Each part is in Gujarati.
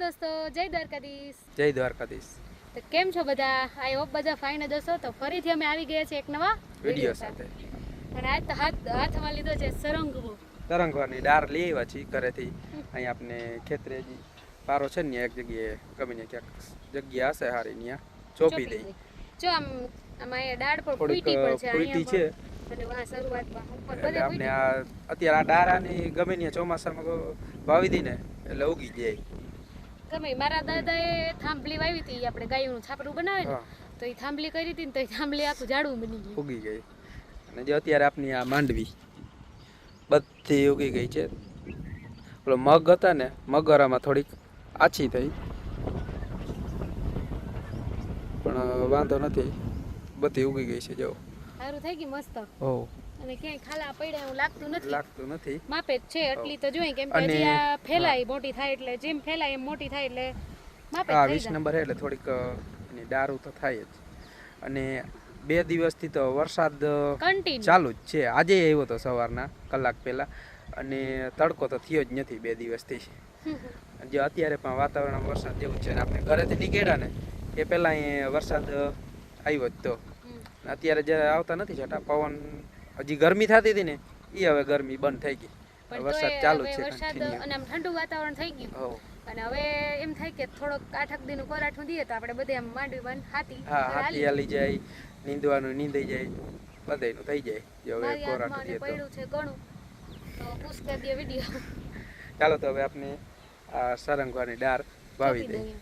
દોસ્તો જય દ્વારકાધીશ. જય દ્વારકાધીશ. તો કેમ છો બધા? આઈ હોપ બધા ફાઇન જ હશો. તો ફરીથી અમે આવી ગયા છે એક નવા વીડિયો સાથે. અને આજ તો હાથ હાથમાં લીધો છે સરંગવો તરંગવાની ડાર લઈ આવ્યા છીએ ઘરેથી. અહીં આપણે ખેતરેજી પારો છે ને એક જગ્યાએ ગમે ને ક્યાંક જગ્યા હશે હારી ત્યાં. ચોપી દઈ. જો આમ આમાં ડાળ પર ફૂટી પણ છે ફૂટી છે. આપણે આ અત્યારે આ ડારાની ગમે ત્યાં ચોમાસામાં વાવી દઈ ને એટલે ઉગી જાય. ગમે મારા દાદાએ થાંભલી વાવી હતી આપણે ગાયોનું છાપરું બનાવે ને તો એ થાંભલી કરી હતી ને તો એ થાંભલી આખું ઝાડું બની ગયું. ઉગી ગઈ. અને જે અત્યારે આપની આ માંડવી બધી ઉગી ગઈ છે. પેલો મગ હતા ને મગરામાં થોડીક આછી થઈ. પણ વાંધો નથી બધી ઉગી ગઈ છે જો. સારું થઈ ગયું મસ્ત? હો. અને ક્યાંય ખાલા પડ્યા એવું લાગતું નથી. લાગતું નથી. માપે જ છે એટલી તો જોઈએ કેમ કે હજી આ ફેલાય મોટી થાય એટલે જેમ ફેલાય એમ મોટી થાય એટલે માપે હા વીસ નંબર એટલે થોડીક એની દારૂ તો થાય જ. અને બે દિવસથી તો વરસાદ ચાલુ જ છે. આજે આવ્યો તો સવારના કલાક પહેલા. અને તડકો તો થયો જ નથી બે દિવસથી. જે અત્યારે પણ વાતાવરણ વરસાદ જેવું છે ને આપણે ઘરેથી નીકળ્યા ને એ પહેલાં વરસાદ આવ્યો જ તો. અત્યારે જ્યારે આવતા નથી છટા પવન હજી ગરમી થતી હતી ને એ હવે ગરમી બંધ થઈ ગઈ. વરસાદ ચાલુ છે વરસાદ અને આમ ઠંડુ વાતાવરણ થઈ ગયું. અને હવે એમ થાય કે થોડોક આઠક દિન કોરાઠું દઈએ તો આપણે બધે આમ માંડવી બંધ હાથી હા. હાથી હાલી જાય નીંદવાનું નીંદાઈ જાય બધાયનું થઈ જાય. જો હવે કોરાઠું દઈએ તો. છે ઘણું તો પુશ કરી દઈએ વીડિયો ચાલો તો હવે આપણે આ સરંગવાની ડાર વાવી દઈએ.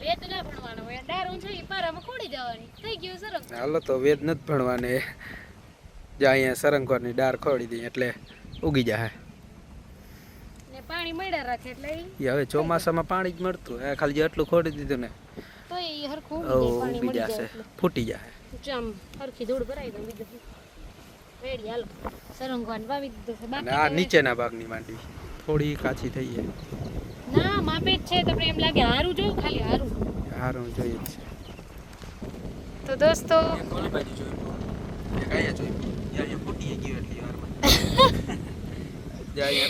વેદ ના ભણવાનો હોય. ડારું છે ઈ પારામાં ખોડી જવાની. થઈ ગયું સરસ હાલો તો વેદ નથી ભણવાને. જે અહીંયા સરંગવાની ડાર ખોડી દઈએ એટલે ઉગી જાય. ને પાણી મળ્યા રાખે એટલે એ હવે ચોમાસામાં પાણી જ મળતું. હે ખાલી જે આટલું ખોડી દીધું ને તો હરખું ઉગી જાય જાય જશે ફૂટી જાય. ચામ હરખી ધૂળ ભરાઈ દઉં બીજું રેડી હાલો. સરંગવાન વાવી દીધું છે બાકી આ નીચેના ભાગની માંડવી થોડી કાચી થઈ જાય. ના માપે છે તમને એમ લાગે હારું જો ખાલી હારું. હારું જોઈએ જ છે. તો દોસ્તો જોયું? એક અહીંયા વારમાં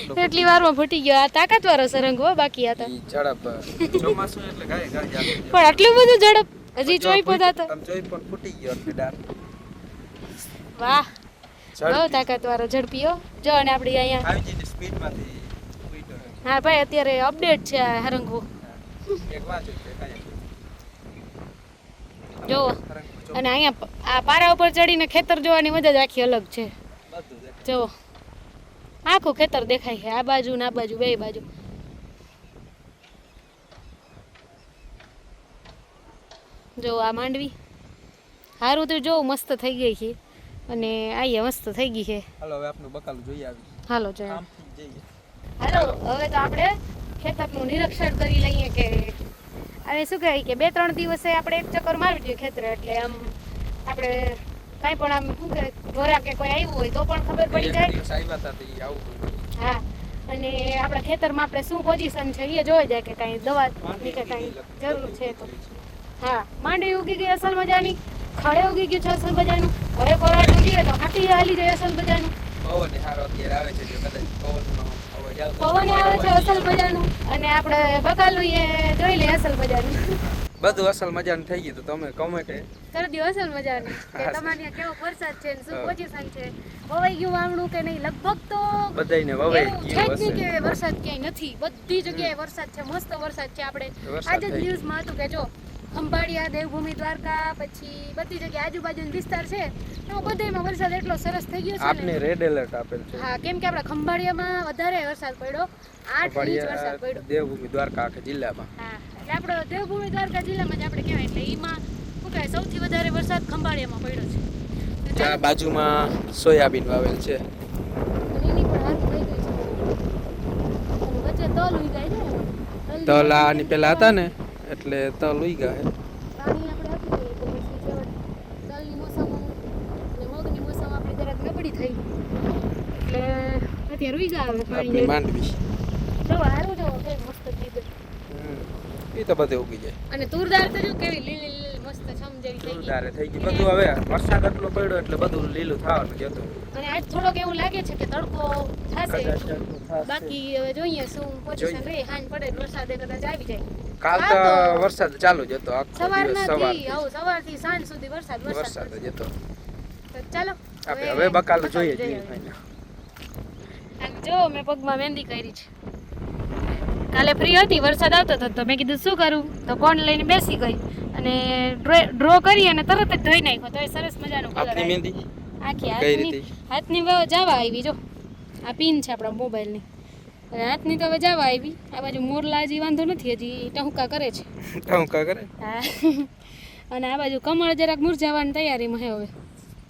ફૂટી એટલી વારમાં ગયો. આ તાકાતવાળો સરંગ હો બાકી આ તો. ચોમાસું એટલે ગાય ગાય પણ આટલું બધું ઝડપ હજી જો ચોઈ પોતા તો આમ જોઈ પણ ફૂટી ગયો એટલે ડાર વાહ. બહુ ઝડપી. તાકાતવાળો ઝડપીઓ જો અને આપણી અહીંયા આવી જઈને હા ભાઈ અત્યારે અપડેટ છે આ હરંગો એક છે જો અને અહીંયા આ પારા ઉપર ચડીને ખેતર જોવાની મજા જ આખી અલગ છે. જો આખું ખેતર દેખાય છે આ બાજુ ને આ બાજુ બે બાજુ. જો આ માંડવી. હારું તો જો મસ્ત થઈ ગઈ છે. અને આઈએ મસ્ત થઈ ગઈ છે. હાલો હવે આપનું બકાલું જોઈ આવી હાલો જઈએ. હાલો હવે તો આપણે ખેતરનું નિરીક્ષણ કરી લઈએ કે હવે શું કહેવાય કે બે ત્રણ દિવસે આપણે એક ચક્કર મારી જોઈએ ખેતરે એટલે આમ આપણે કાંઈ પણ આમ શું કહે ઢોરા કે કોઈ આવ્યું હોય તો પણ ખબર પડી જાય. હા અને આપણા ખેતરમાં આપણે શું પોઝિશન છે એ જોઈ જાય કે કાંઈ દવા ની કે કાંઈ જરૂર છે તો. હા માંડવી ઉગી ગઈ અસલ મજાની ખડે ઉગી ગયું છે અસલ મજાનું. હવે કોરાટ ઉગી તો ખાટી હાલી જાય અસલ મજાનું. પવન અત્યારે આવે છે જો કદાચ પવનનો અવાજ આવતો પવન આવે છે અસલ મજાનું અને આપણે બકાલું એ જોઈ લે અસલ મજાનું. બધું અસલ મજાનું થઈ ગયું તો તમે કમેન્ટ કરી દો અસલ મજાનું કે તમારે કેવો વરસાદ છે ને શું. પોઝિશન છે? વવાઈ ગયું વાવણું કે નહીં? લગભગ તો બધાયને વવાઈ ગયું હશે. કે વરસાદ ક્યાંય નથી. બધી જગ્યાએ વરસાદ છે મસ્ત વરસાદ છે. આપણે આજે જ ન્યૂઝમાં હતું કે જો ખંભાળિયા દેવભૂમિ દ્વારકા પછી બધી જગ્યાએ આજુબાજુનો વિસ્તાર છે. તો બધામાં વરસાદ એટલો સરસ થઈ ગયો છે આપને રેડ એલર્ટ આપેલ છે. હા કેમ કે આપણા ખંભાળિયામાં વધારે વરસાદ પડ્યો. આઠ ઇંચ વરસાદ પડ્યો. દેવભૂમિ દ્વારકા આખા જિલ્લામાં. હા એટલે આપણો દેવભૂમિ દ્વારકા જિલ્લામાં જ આપણે કહેવાય. એટલે એમાં શું કહેવાય? સૌથી વધારે વરસાદ ખંભાળિયામાં પડ્યો છે. ત્યાં બાજુમાં સોયાબીન વાવેલ છે. એની પણ હાથ થઈ ગઈ છે. વચ્ચે તલ તલ આની પેલા હતા ને? એટલે તલ ઉઈ ગયા આપણે માંડવી. એ તો બધે ઉગી જાય. અને તુરદાર તો જો કેવી લીલી થઈ ગઈ બધું હવે વરસાદ આટલો પડ્યો એટલે બધું લીલું થવાનું જ હતું. અને આજ થોડોક એવું લાગે છે કે તડકો થશે. કદાચ તડકો થશે. બાકી હવે જોઈએ શું પોઝિશન રહે હાંજ પડે તો કદાચ આવી જાય. કાલ તો તો વરસાદ ચાલુ જ હતો આખો દિવસ સવારનાથી સવારથી સાંજ સુધી વરસાદ વરસાદ વરસાદ જ હતો. ચાલો આપણે હવે બકાલ જોઈએ જો મેં પગમાં મહેંદી કરી છે. કાલે ફ્રી હતી વરસાદ આવતો હતો તો મેં કીધું શું કરું? તો કોણ લઈને બેસી ગઈ? અને ડ્રો કરી અને તરત જ ધોઈ નાખ્યો. તો એ સરસ મજાનો કલર આપની મહેંદી આખી હાથની હાથની હવે જવા આવી જો. આ પિન છે આપણા મોબાઈલની. અને હાથની તો હવે જવા આવી. આ બાજુ મોરલા હજી વાંધો નથી હજી ટહુકા કરે છે. ટહુકા કરે? હા. અને આ બાજુ કમળ જરાક મુરઝાવાની તૈયારીમાં હે હવે.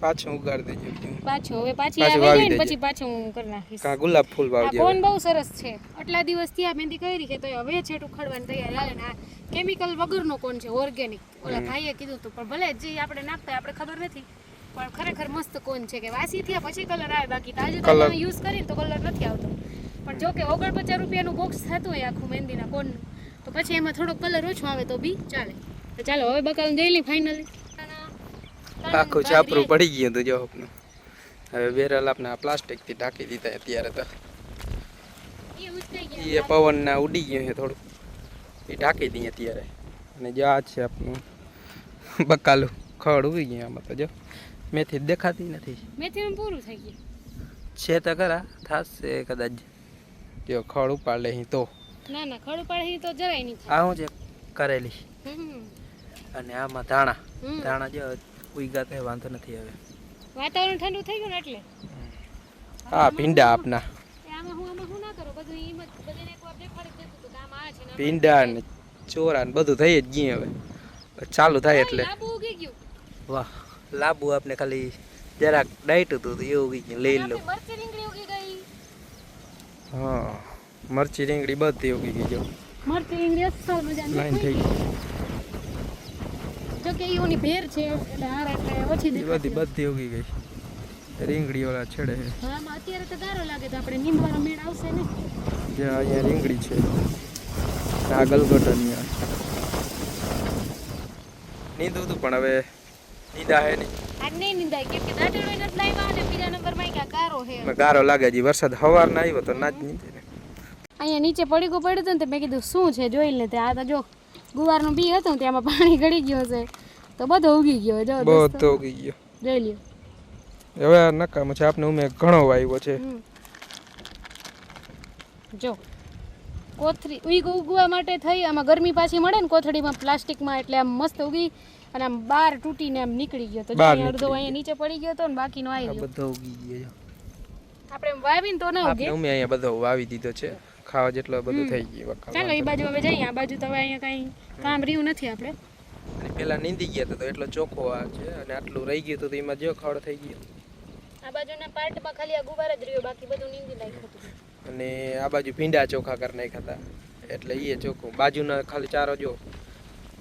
પાછું ઉગાડી દેજો પાછું હવે પાછી આવી ને પછી પાછું હું કરી નાખીશ. કા ગુલાબ ફૂલ વાવજો કોન બહુ સરસ છે. આટલા દિવસ ત્યાં મહેંદી કરી છે તો હવે છે ઉખાડવાની તૈયાર હાલે ને આ કેમિકલ વગરનો કોન છે? ઓર્ગેનિક ઓલા ભાઈએ કીધું હતું પણ ભલે જે આપણે નાખતા આપણે ખબર નથી પણ ખરેખર મસ્ત કોન છે કે વાસી થયા પછી કલર આવે બાકી તાજું તો તાજું યુઝ કરીને તો કલર નથી આવતો. પણ જો કે ઓગણપચાસ રૂપિયાનું બોક્સ થતું હોય આખું મહેંદીના કોનનું તો પછી એમાં થોડો કલર ઓછો આવે તો બી ચાલે. તો ચાલો હવે બકાલ જઈ લઈ ફાઇનલી આખું ચાપરું પડી ગયું હતું જો. આપનું હવે બેરલ આપણે આ પ્લાસ્ટિકથી ઢાંકી દીધા અત્યારે તો. એ પવનના ઉડી ગયું છે થોડું. એ ઢાંકી દઈએ અત્યારે. અને જો આ છે આપણું બકાલું ખડ ઉગી ગયું આમાં તો જો. મેથી દેખાતી નથી. મેથીનું પૂરું થઈ ગયું. છે તો ખરા થશે કદાચ. જો ખડ ઉપાડ લે તો. ના ના ખડું પાડે તો જરાય નહીં આ હું છે કરેલી. થાય હમ. અને આમાં ધાણા. હમ. ધાણા જો ઉઈગા તો વાંધો નથી હવે વાતાવરણ ઠંડુ થઈ ગયું ને એટલે? હા ભીંડા આપના. આમાં હું આમાં હું ના કરું બધું એમ જ બધાને એકવાર દેખાડી જ દીધું હતું આ છે ને આમાં ભીંડા ને ચોરા ને બધું થઈ જ ગયું હવે. ચાલુ થાય એટલે. લાંબુ ઉગી ગયું. વાહ લાબુ આપણે ખાલી જરાક ડાયટું હતું એ ઉગી ગયું લઈ લો આપણી મરચી રીંગણી ઉગી ગઈ. હા મરચી રીંગણી બધી ઉગી ગઈ જો. મરચી રીંગણી અસલ મજાની લાઈન થઈ ગઈ. જો કે ઈઓની ભેર છે એટલે હાર એટલે ઓછી દેખાય બધી બધી ઉગી ગઈ. રીંગડી વાળા છેડે છે. હા અત્યારે તો ગારો લાગે તો આપણે નીંદવાનો મેળ આવશે ને? જે અહીંયા રીંગડી છે. આ. ગલગોટની નીંદું હતું પણ હવે નીંદા હે નહીં. આજ નહીં નીંદાય કેમ કે દાંતેડો નથી લાવ્યા અને બીજા નંબરમાં ક્યાં ગારો હે ગારો લાગે જી વરસાદ હવાર ના આવ્યો તો ના જ નીંદે અહીંયા નીચે પડીકું પડ્યું હતું ને તો મેં કીધું શું છે જોઈ લે તે આ તો જો ગુવારનું બી હતું તેમાં પાણી ગળી ગયું છે તો બધો ઉગી ગયો જો બધો ઉગી ગયો. જોઈ લ્યો. હવે નકામ છે આપને ઉમે ઘણો વાવ્યો છે. જો કોથળી ઉગ ઉગવા માટે થઈ આમાં ગરમી પાછી મળે ને કોથળીમાં પ્લાસ્ટિકમાં એટલે આમ મસ્ત ઉગી અને આમ બાર તૂટીને આમ નીકળી ગયો તો અડધો અહીંયા નીચે પડી ગયો તો ને બાકીનો આવી ગયો. બધો ઉગી ગયો. આપણે એમ વાવીને તો ના ઉગે. અમે અહીંયા બધો વાવી દીધો છે. ખાવા જેટલો બધું થઈ ગયું ચાલો એ બાજુ હવે જઈએ. આ બાજુ તો હવે અહીંયા કાંઈ કામ રહ્યું નથી આપણે. અને પેલા નીંદી ગયા હતા તો એટલો ચોખ્ખો આ છે અને આટલું રહી ગયું તો એમાં જો ખડ થઈ ગયું. આ બાજુના પાર્ટમાં ખાલી આ ગુવાર જ રહ્યો બાકી બધું નીંદી નાખ્યું હતું. અને આ બાજુ ભીંડા ચોખા કરી નાખ્યા હતા એટલે એ ચોખ્ખું. બાજુના ખાલી ચારો જો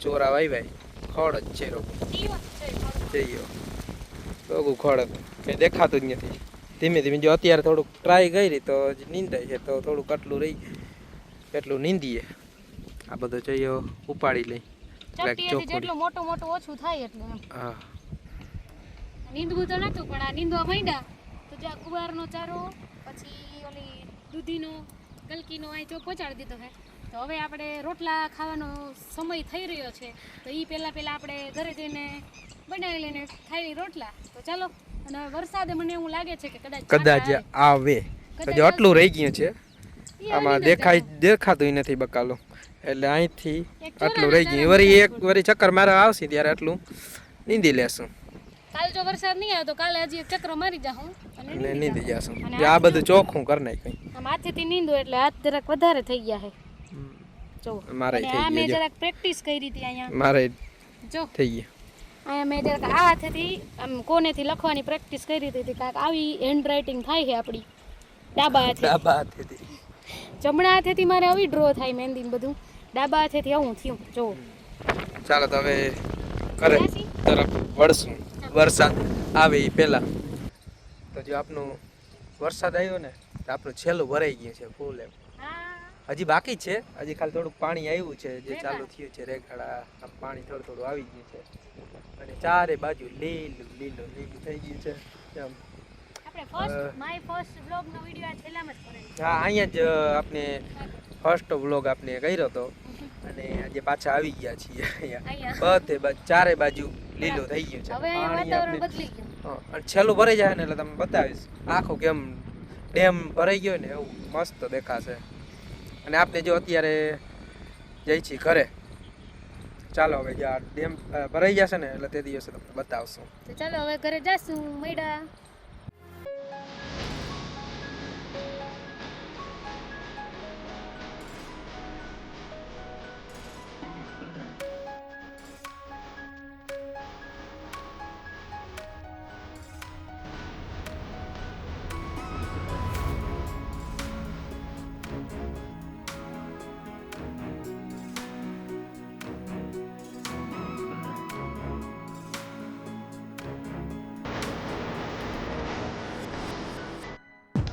ચોરા વાવ્યા ખડ જ છે રોગ. ઈ ગયો રોગું ખડ કંઈ દેખાતું જ નથી. ધીમે ધીમે જો અત્યારે થોડુંક ટ્રાય કરી તો નીંદાય છે તો થોડુંક આટલું રહી એટલું નીંદીએ. આ બધું જોઈએ ઉપાડી લઈ. જેટલું મોટું મોટું ઓછું થાય એટલે હા. નીંદવું તો નતું પણ આ નીંદવા માંડ્યા. તો જો કુવારનો ચારો પછી ઓલી દૂધીનો ગલકીનો અહીં ચોક પહોંચાડી દીધો છે. તો હવે આપણે રોટલા ખાવાનો સમય થઈ રહ્યો છે. તો એ પહેલાં પહેલાં આપણે ઘરે જઈને બનાવી લઈને ખાઈ રોટલા. તો ચાલો. અને વરસાદ મને એવું લાગે છે કે કદાચ કદાચ આવે. કદાચ આટલું રહી ગયું છે આમાં દેખાય. દેખાતું નથી બકાલું. એટલે અહીંથી આટલું રહી ગયું. વરી એક વળી ચક્કર મારે આવશે ત્યારે આટલું નીંદી લેશું. કાલ જો વરસાદ નહીં આવે તો કાલે હજી એક ચક્ર મારી જાઉં અને નીંદી. જશું. આ બધું ચોખ્ખું કરી નાખ્યું. આમ હાથેથી નીંદો એટલે હાથ જરાક વધારે થઈ ગયા છે. જો. મારે થઈ ગયા જરાક પ્રેક્ટિસ કરી હતી અહીંયા. મારે જો. થઈ ગયા. અહીંયા મેં જરાક આ હાથેથી આમ કોનેથી લખવાની પ્રેક્ટિસ કરી હતી કાંઈક આવી હેન્ડ રાઇટિંગ થાય છે આપણી. ડાબા હાથે ડાબા હાથેથી. જમણા હાથેથી મારે આવી ડ્રો થાય મહેંદી બધું. ડાબા હાથેથી આવું થયું. જો ચાલો તો હવે કરે. તરફ વળશું. વરસાદ આવે એ પહેલા. તો જો આપનું વરસાદ આવ્યો ને તો આપણું છેલ્લું ભરાઈ ગયું છે ફૂલ એમ. હજી બાકી છે. હજી ખાલી થોડુંક પાણી આવ્યું છે જે ચાલુ થયું છે રેખાડા પાણી થોડું થોડું આવી ગયું છે. અને ચારે બાજુ લીલું લીલું લીલું થઈ ગયું છે. એમ. હા અહીંયા જ આપણે ફર્સ્ટ વ્લોગ આપણે કર્યો હતો. અને આજે પાછા આવી ગયા છીએ અહીંયા. બધે ચારે બાજુ લીલું થઈ ગયું છે. પાણી આપણે છેલ્લું ભરાઈ જાય ને એટલે તમે બતાવીશ. આખું કેમ ડેમ ભરાઈ ગયો ને એવું મસ્ત દેખાશે. અને આપણે જો અત્યારે જઈ છીએ ઘરે. ચાલો હવે જ્યાં ડેમ ભરાઈ જશે ને એટલે તે દિવસે તમને બતાવશું. ચાલો હવે ઘરે જશું, મેડા.